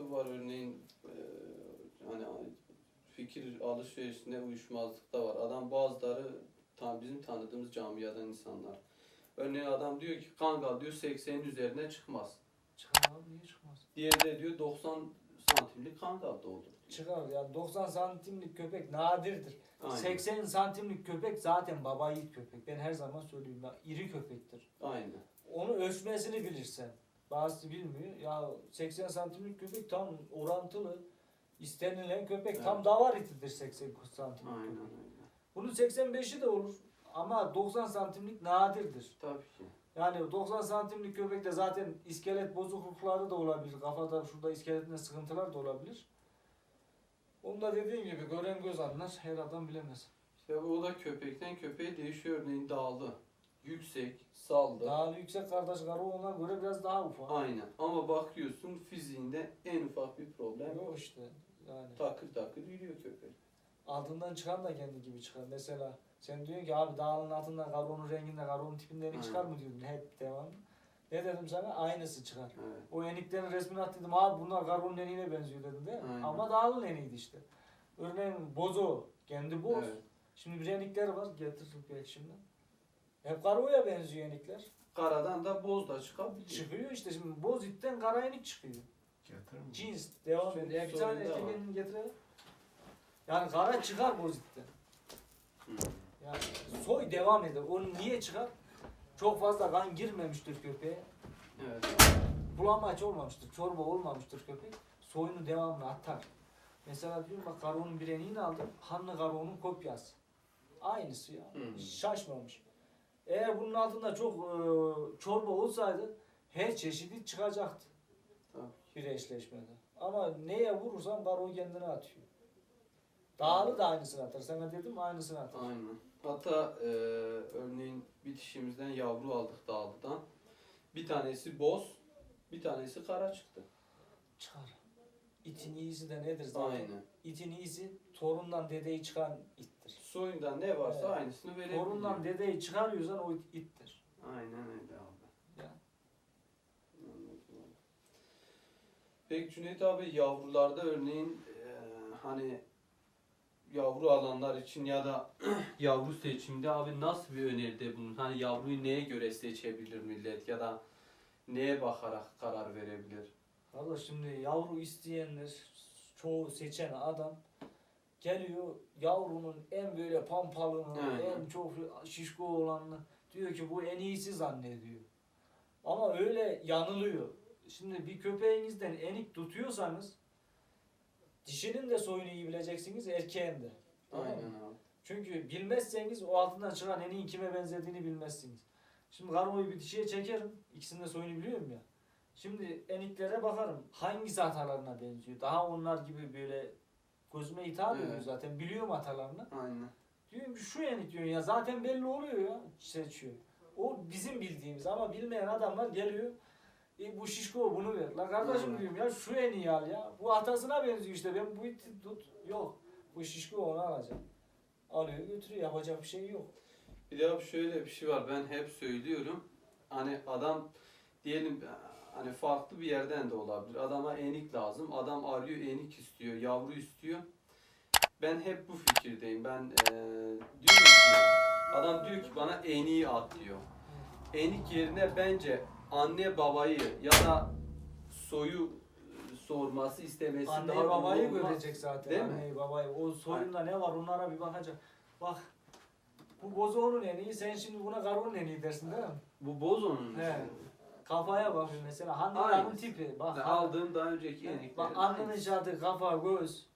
sıkıntı var örneğin e, hani fikir alışverişinde uyuşmazlık da var. Adam bazıları tam bizim tanıdığımız camiadan insanlar. Örneğin adam diyor ki kangal diyor 80'in üzerine çıkmaz. Çıkar abi niye çıkmaz? Diğeri de diyor 90 santimlik kangal diyor. Çıkar yani 90 santimlik köpek nadirdir. Aynen. 80 santimlik köpek zaten baba yiğit köpek. Ben her zaman söylüyorum ya iri köpektir. Aynen. Onu ölçmesini bilirsen. Bazısı bilmiyor. Ya 80 santimlik köpek tam orantılı. istenilen köpek Evet. tam davar itidir 80 santimlik Aynen köpek. öyle. Bunun 85'i de olur. Ama 90 santimlik nadirdir. Tabii ki. Yani 90 santimlik köpekte zaten iskelet bozuklukları da olabilir. Kafada şurada iskeletinde sıkıntılar da olabilir. Onu da dediğim gibi gören göz anlar, her adam bilemez. İşte o da köpekten köpeğe değişiyor. Örneğin dağlı, yüksek, saldı. Daha yüksek kardeş karı ona göre biraz daha ufak. Aynen. Ama bakıyorsun fiziğinde en ufak bir problem yok. Yok işte yani. Takır takır yürüyor köpek. Altından çıkan da kendi gibi çıkar. Mesela sen diyorsun ki abi dağın altından karonun renginde, karonun tipinden Aynen. çıkar mı diyordun hep devamlı. Ne dedim sana? Aynısı çıkar. Evet. O eniklerin resmini at dedim abi bunlar karonun eniğine benziyor dedim de. Aynen. Ama dağın eniğiydi işte. Örneğin bozo, kendi boz. Evet. Şimdi bir enikler var getirdim belki şimdi. Hep karoya benziyor enikler. Karadan da boz da çıkabiliyor. Çıkıyor işte şimdi boz itten kara enik çıkıyor. Getirir mi? Cins devam Sorun- ediyor. Bir tane da erkek var. enini getirelim. Yani kara çıkar boz itten. Hı. Yani soy devam eder. Onu niye çıkar? Çok fazla kan girmemiştir köpeğe. Evet. Bulamaç olmamıştır. Çorba olmamıştır köpek. Soyunu devamlı atar. Mesela diyorum bak Karo'nun bir aldım. Hanlı Karo'nun kopyası. Aynısı ya. Hı. Hiç Şaşmamış. Eğer bunun altında çok e, çorba olsaydı her çeşidi çıkacaktı. Tabii. Bir eşleşmede. Ama neye vurursan Karo kendini atıyor. Dağlı da aynısını atar. Sana dedim aynısını atar. Aynen. Hatta e, örneğin bitişimizden yavru aldık dağlıdan. Bir tanesi boz, bir tanesi kara çıktı. Çıkar. İtin iyisi de nedir zaten? Aynen. İtin iyisi torundan dedeyi çıkan ittir. Soyundan ne varsa Evet. aynısını verebiliyor. Torundan dedeyi çıkarıyorsan o it- ittir. Aynen öyle abi. Ya. Anladım abi. Peki Cüneyt abi yavrularda örneğin e, hani yavru alanlar için ya da yavru seçiminde abi nasıl bir öneride bulunur? Hani yavruyu neye göre seçebilir millet ya da neye bakarak karar verebilir? Valla şimdi yavru isteyenler çoğu seçen adam geliyor yavrunun en böyle pampalını, Aynen. en çok şişko olanını diyor ki bu en iyisi zannediyor. Ama öyle yanılıyor. Şimdi bir köpeğinizden enik tutuyorsanız dişinin de soyunu iyi bileceksiniz erkeğin de. Aynen abi. Çünkü bilmezseniz o altından çıkan eniğin kime benzediğini bilmezsiniz. Şimdi karmoyu bir dişiye çekerim. İkisinin de soyunu biliyorum ya. Şimdi eniklere bakarım. Hangisi atalarına benziyor? Daha onlar gibi böyle gözüme hitap ediyor Evet. zaten. Biliyorum atalarını. Aynen. Diyorum ki şu enik diyor ya zaten belli oluyor ya seçiyor. O bizim bildiğimiz ama bilmeyen adamlar geliyor. E bu şişko bunu ver. La kardeşim diyorum ya şu eniği al ya. Bu atasına benziyor işte ben bu iti tut. Yok. Bu şişko onu alacak. Alıyor götürüyor yapacak bir şey yok. Bir de şöyle bir şey var ben hep söylüyorum. Hani adam diyelim hani farklı bir yerden de olabilir. Adama enik lazım. Adam arıyor enik istiyor, yavru istiyor. Ben hep bu fikirdeyim. Ben eee diyorum ki adam diyor ki bana eniği at diyor. Enik yerine bence anne babayı ya da soyu e, sorması istemesi Anneyi daha babayı görecek zaten. Değil mi? Anneyi babayı. O soyunda ne var onlara bir bakacak. Bak bu bozoğunun en iyi sen şimdi buna karonun en iyi dersin değil mi? Bu boz onun. Kafaya bak mesela Aynı. Handan'ın tipi. Bak Aldığım daha önceki Bak eniklerin alnının aynısı. şadı, kafa, göz.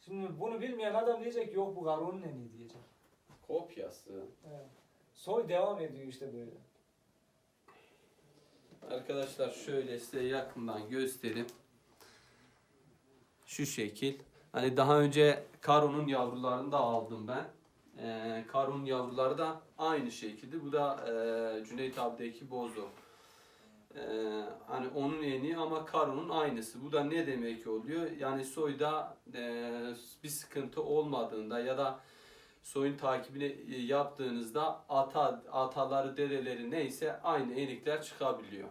Şimdi bunu bilmeyen adam diyecek yok bu karının en iyi diyecek. kopyası. Evet. Soy devam ediyor işte böyle. Arkadaşlar şöyle size yakından göstereyim. Şu şekil. Hani daha önce Karo'nun yavrularını da aldım ben. Ee, Karo'nun yavruları da aynı şekilde. Bu da e, Cüneyt abideki bozu. Ee, hani onun eni ama Karo'nun aynısı. Bu da ne demek oluyor? Yani soyda e, bir sıkıntı olmadığında ya da soyun takibini e, yaptığınızda ata ataları, dereleri neyse aynı enikler çıkabiliyor.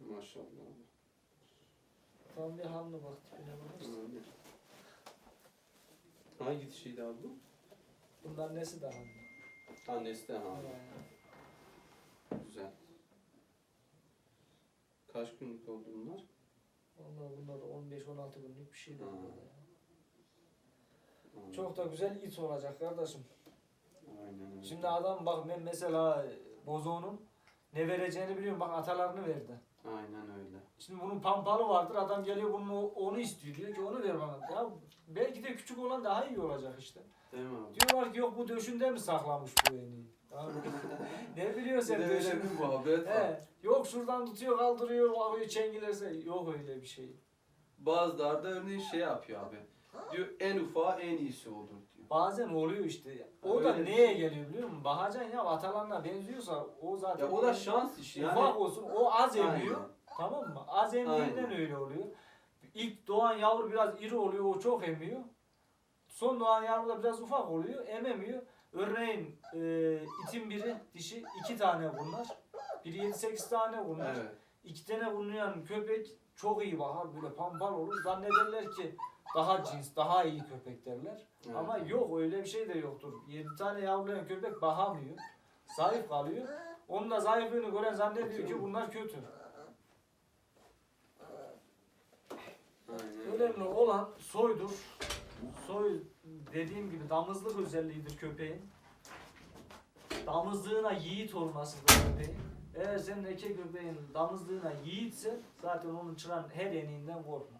Maşallah. Tam bir hamle bakırsan. Aynen. Hangi dişiydi abi bu? Bunlar nesi daha hamle? Annesi de ha. Güzel. Kaç günlük oldu bunlar? Vallahi bunlar 15-16 günlük bir şey. Ha. Çok da güzel it olacak kardeşim. Aynen öyle. Şimdi adam bak ben mesela bozoğunun ne vereceğini biliyorum. Bak atalarını verdi. Aynen öyle. Şimdi bunun pampalı vardır. Adam geliyor bunu onu istiyor. Diyor ki onu ver bana. Ya belki de küçük olan daha iyi olacak işte. Değil mi abi? Diyorlar ki yok bu döşünde mi saklamış bu eni? Ne biliyorsun sen de öyle döşünü? bir muhabbet var. He, yok şuradan tutuyor kaldırıyor bakıyor çengilerse yok öyle bir şey. Bazıları da örneğin şey yapıyor abi. Diyor en ufağı en iyisi olur. Bazen oluyor işte. O da Öyle neye şey. geliyor biliyor musun? Bahacan ya atalarına benziyorsa o zaten Ya o da şans işi yani. ufak olsun o az emiyor. Tamam mı? Az emdiğinden Aynen. öyle oluyor. İlk doğan yavru biraz iri oluyor, o çok emiyor. Son doğan yavru da biraz ufak oluyor, ememiyor. Örneğin e, itin biri, dişi iki tane bunlar. Biri 7-8 tane bunlar. Evet. İki tane bunlayan köpek çok iyi bakar, böyle pampal olur. Zannederler ki daha cins, daha iyi köpek derler. Evet. Ama yok öyle bir şey de yoktur. 7 tane yavrulayan köpek bakamıyor. Zayıf kalıyor. Onun da zayıflığını gören zannediyor ki bunlar kötü. Önemli olan soydur. Soy dediğim gibi damızlık özelliğidir köpeğin. Damızlığına yiğit olmasıdır köpeğin. Eğer senin eke köpeğin damızlığına yiğitse zaten onun çıran her eniğinden korkma.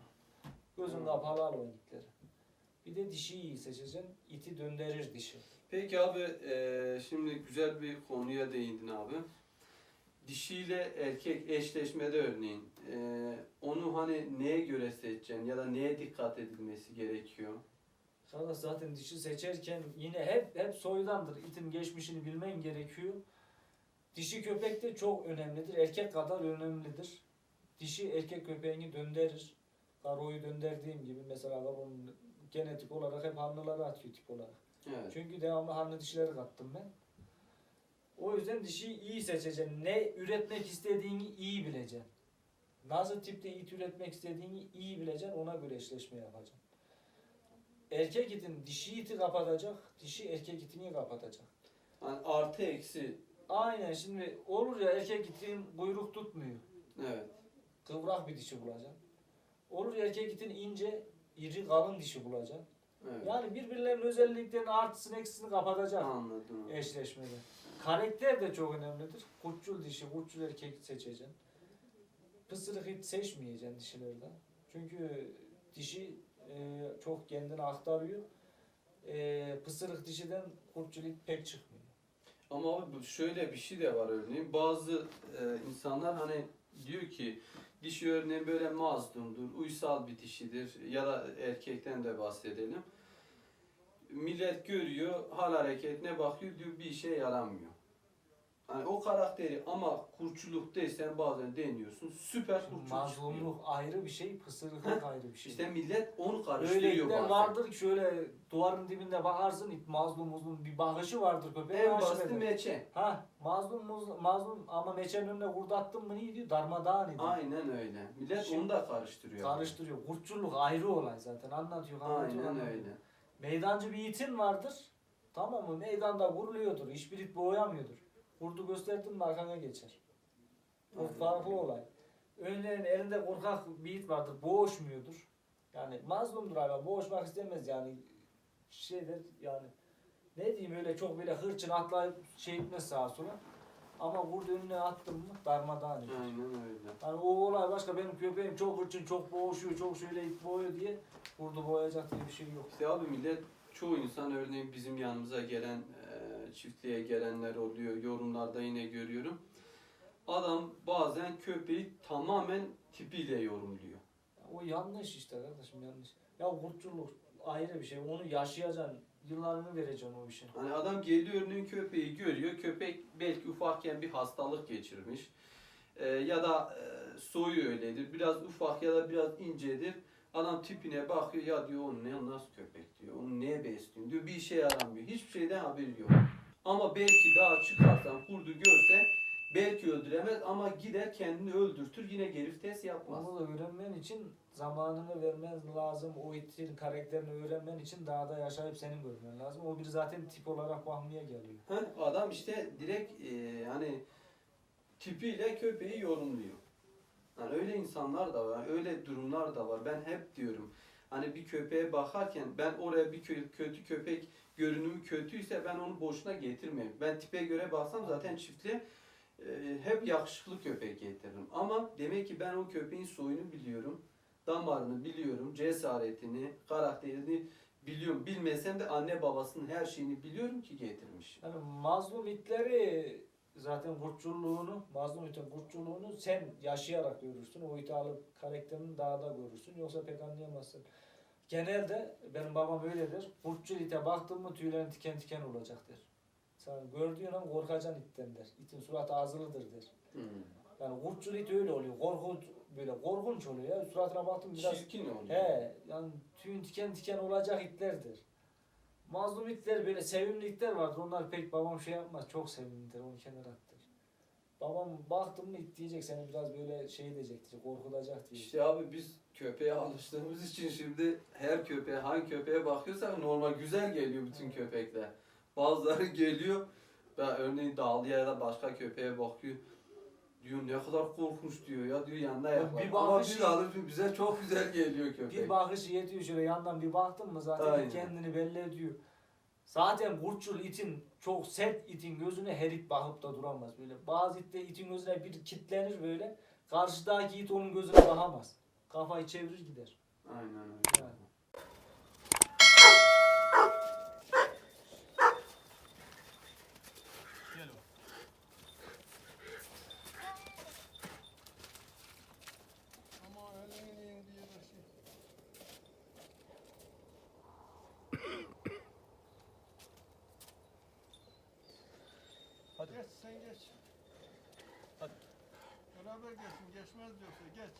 Gözün Hmm. kapalı al o inikleri. Bir de dişiyi iyi seçeceksin. İti döndürür dişi. Peki abi eee, şimdi güzel bir konuya değindin abi. Dişiyle erkek eşleşmede örneğin eee, onu hani neye göre seçeceksin ya da neye dikkat edilmesi gerekiyor? Kardeş zaten dişi seçerken yine hep hep soydandır. İtin geçmişini bilmen gerekiyor. Dişi köpek de çok önemlidir. Erkek kadar önemlidir. Dişi erkek köpeğini döndürür. Garoyu döndürdüğüm gibi mesela Garo'nun genetik olarak hep hanlıları atıyor tip olarak. Evet. Çünkü devamlı hanlı dişleri kattım ben. O yüzden dişiyi iyi seçeceksin. Ne üretmek istediğini iyi bileceksin. Nasıl tipte it üretmek istediğini iyi bileceksin. Ona göre eşleşme yapacaksın. Erkek itin dişi iti kapatacak. Dişi erkek itini kapatacak. Hani artı eksi Aynen şimdi olur ya erkek itin kuyruk tutmuyor. evet. Kıvrak bir dişi bulacaksın. Olur ya erkek itin ince, iri, kalın dişi bulacaksın. Evet. Yani birbirlerinin özelliklerini artısını eksisini kapatacak. Anladım. eşleşmede. Karakter de çok önemlidir. Kurtçul dişi, kurtçul erkek seçeceksin. Pısırık hiç seçmeyeceksin dişilerden. Çünkü dişi e, çok kendini aktarıyor. E, pısırık dişiden kurtçul it pek çıkmıyor. Ama abi şöyle bir şey de var örneğin. Bazı e, insanlar hani diyor ki dişi örneğin böyle mazlumdur, uysal bir dişidir ya da erkekten de bahsedelim. Millet görüyor, hal hareketine bakıyor diyor bir işe yaramıyor. Hani o karakteri ama kurçuluktaysan bazen deniyorsun süper kurçul çıkıyor. Mazlumluk ayrı bir şey, pısırıklık ayrı bir şey. İşte millet onu Öyle karıştırıyor itler bazen. vardır ki şöyle duvarın dibinde bakarsın it mazlum mazlum bir bakışı vardır köpeğe. En eder. meçe. Ha mazlum mazlum, mazlum ama meçenin önüne kurdattın mı ne diyor? Darmadağın ediyor. Aynen öyle. Millet Şimdi onu da karıştırıyor. Karıştırıyor. Kurtçuluk ayrı olay zaten. Anlatıyor, anlatıyor, Aynen anlatıyor. öyle. Meydancı bir itin vardır. Tamam mı? Meydanda vuruluyordur. Hiçbir it boğamıyordur. Vurdu gösterdin mi arkana geçer. Aynen. farklı olay. Önlerin elinde korkak bir it vardır. Boğuşmuyordur. Yani mazlumdur hayvan. Boğuşmak istemez yani. Şeydir yani. Ne diyeyim öyle çok böyle hırçın atlayıp şey etmez sağa sola. Ama vurdu önüne attın mı darmadağın eder. Aynen öyle. Yani o olay başka benim köpeğim çok hırçın, çok boğuşuyor, çok şöyle it boğuyor diye vurdu boğacak diye bir şey yok. İşte abi millet çoğu insan örneğin bizim yanımıza gelen e, çiftliğe gelenler oluyor. Yorumlarda yine görüyorum. Adam bazen köpeği tamamen tipiyle yorumluyor. O yanlış işte kardeşim yanlış. Ya kurtçuluk ayrı bir şey. Onu yaşayacaksın. Yıllarını vereceksin o işe. Hani adam geliyor örneğin köpeği görüyor. Köpek belki ufakken bir hastalık geçirmiş. E, ya da e, soyu öyledir. Biraz ufak ya da biraz incedir. Adam tipine bakıyor ya diyor o ne nasıl köpek diyor. Onu neye besliyorsun diyor. Bir işe yaramıyor. Hiçbir şeyden haberi yok. Ama belki daha çıkarsan kurdu görse belki öldüremez ama gider kendini öldürtür yine geri vites yapmaz. Onu da öğrenmen için zamanını vermen lazım. O itin karakterini öğrenmen için dağda yaşayıp senin görmen lazım. O bir zaten tip olarak bakmaya geliyor. Heh, adam işte direkt e, hani tipiyle köpeği yorumluyor. Yani öyle insanlar da var, öyle durumlar da var. Ben hep diyorum hani bir köpeğe bakarken ben oraya bir kö- kötü köpek görünümü kötüyse ben onu boşuna getirmeyeyim. Ben tipe göre baksam zaten çiftliğe e, hep yakışıklı köpek getiririm. Ama demek ki ben o köpeğin soyunu biliyorum, damarını biliyorum, cesaretini, karakterini biliyorum. Bilmesem de anne babasının her şeyini biliyorum ki getirmiş. Yani mazlum itleri zaten kurtçuluğunu, mazlum itin kurtçuluğunu sen yaşayarak görürsün. O iti alıp karakterini dağda görürsün. Yoksa pek anlayamazsın. Genelde benim babam öyledir. Kurtçul ite baktın mı tüylerin tiken tiken olacaktır. Sen gördüğün an korkacaksın itten der. İtin suratı ağzılıdır der. Hmm. Yani kurtçul it öyle oluyor. Korkunç böyle korkunç oluyor ya. Suratına baktım biraz Çirkin oluyor. He, yani tüyün tiken tiken olacak itlerdir. Mazlum itler böyle sevimli itler vardır. Onlar pek babam şey yapmaz. Çok sevimlidir. Onu kenara attır. Babam baktım mı diyecek seni biraz böyle şey edecektir. Korkutacak diyecek. İşte abi biz köpeğe alıştığımız için şimdi her köpeğe hangi köpeğe bakıyorsak normal güzel geliyor bütün köpekler. Bazıları geliyor ben örneğin dağlıya ya da başka köpeğe bakıyor. Diyor ne kadar korkunç diyor ya diyor yanına Ya yaklar. bir Ama bakış- biz alıp bize çok güzel geliyor köpek. Bir bakış yetiyor şöyle yandan bir baktın mı zaten Aynen. kendini belli ediyor. Zaten kurtçul itin çok sert itin gözüne her it bakıp da duramaz. Böyle bazı it de itin gözüne bir kitlenir böyle. Karşıdaki it onun gözüne bakamaz. Kafayı çevirir gider. Aynen öyle. Evet. Geç sen geç. Hadi. Beraber geçsin geçmez diyorsa geç.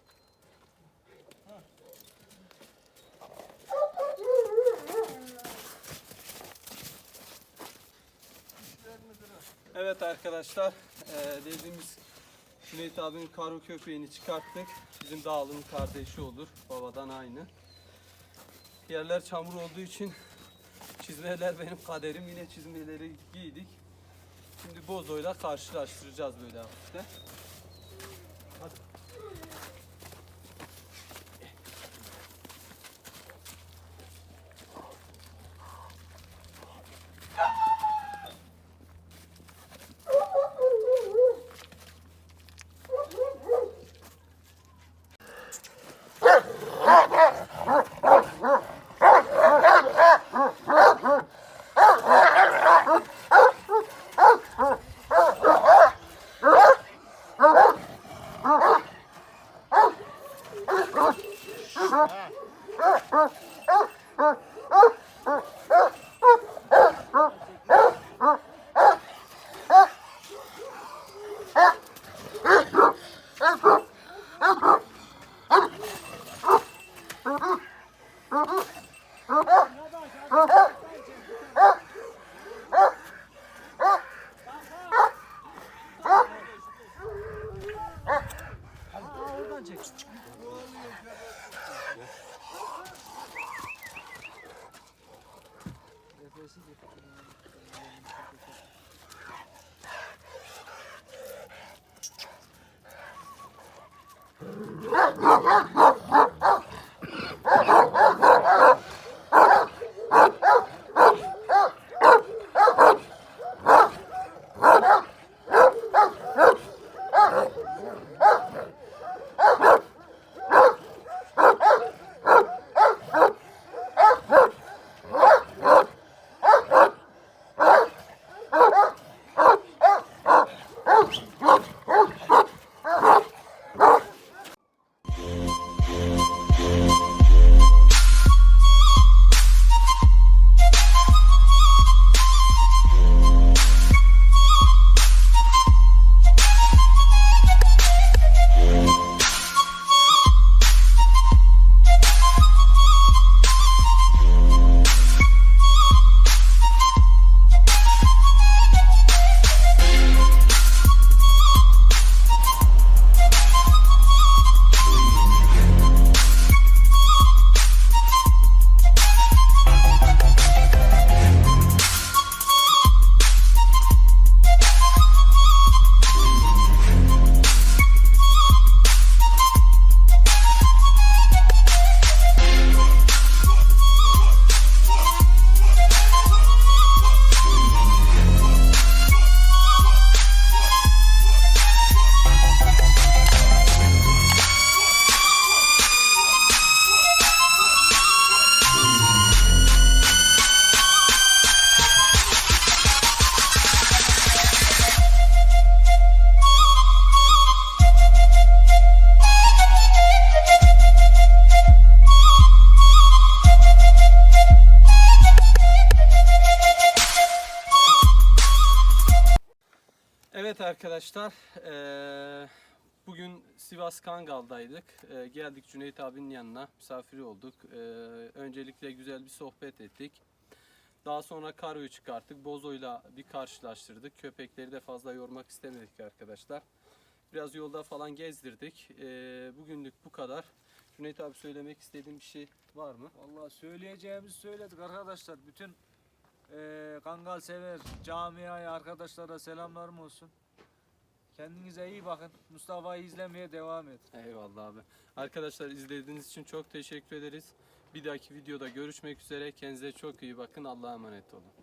Evet arkadaşlar eee, dediğimiz Cüneyt abinin karo köpeğini çıkarttık. Bizim dağlının kardeşi olur. Babadan aynı. Yerler çamur olduğu için çizmeler benim kaderim. Yine çizmeleri giydik. Şimdi bozoyla karşılaştıracağız böyle hafifte. Arkadaşlar, bugün Sivas Kangal'daydık. Geldik Cüneyt abinin yanına, misafiri olduk. Öncelikle güzel bir sohbet ettik. Daha sonra Karo'yu çıkarttık. Bozo'yla bir karşılaştırdık. Köpekleri de fazla yormak istemedik arkadaşlar. Biraz yolda falan gezdirdik. Bugünlük bu kadar. Cüneyt abi söylemek istediğin bir şey var mı? Vallahi söyleyeceğimizi söyledik arkadaşlar. Bütün eee kangal sever camiaya arkadaşlara selamlarım olsun. Kendinize iyi bakın. Mustafa'yı izlemeye devam et. Eyvallah abi. Arkadaşlar izlediğiniz için çok teşekkür ederiz. Bir dahaki videoda görüşmek üzere. Kendinize çok iyi bakın. Allah'a emanet olun.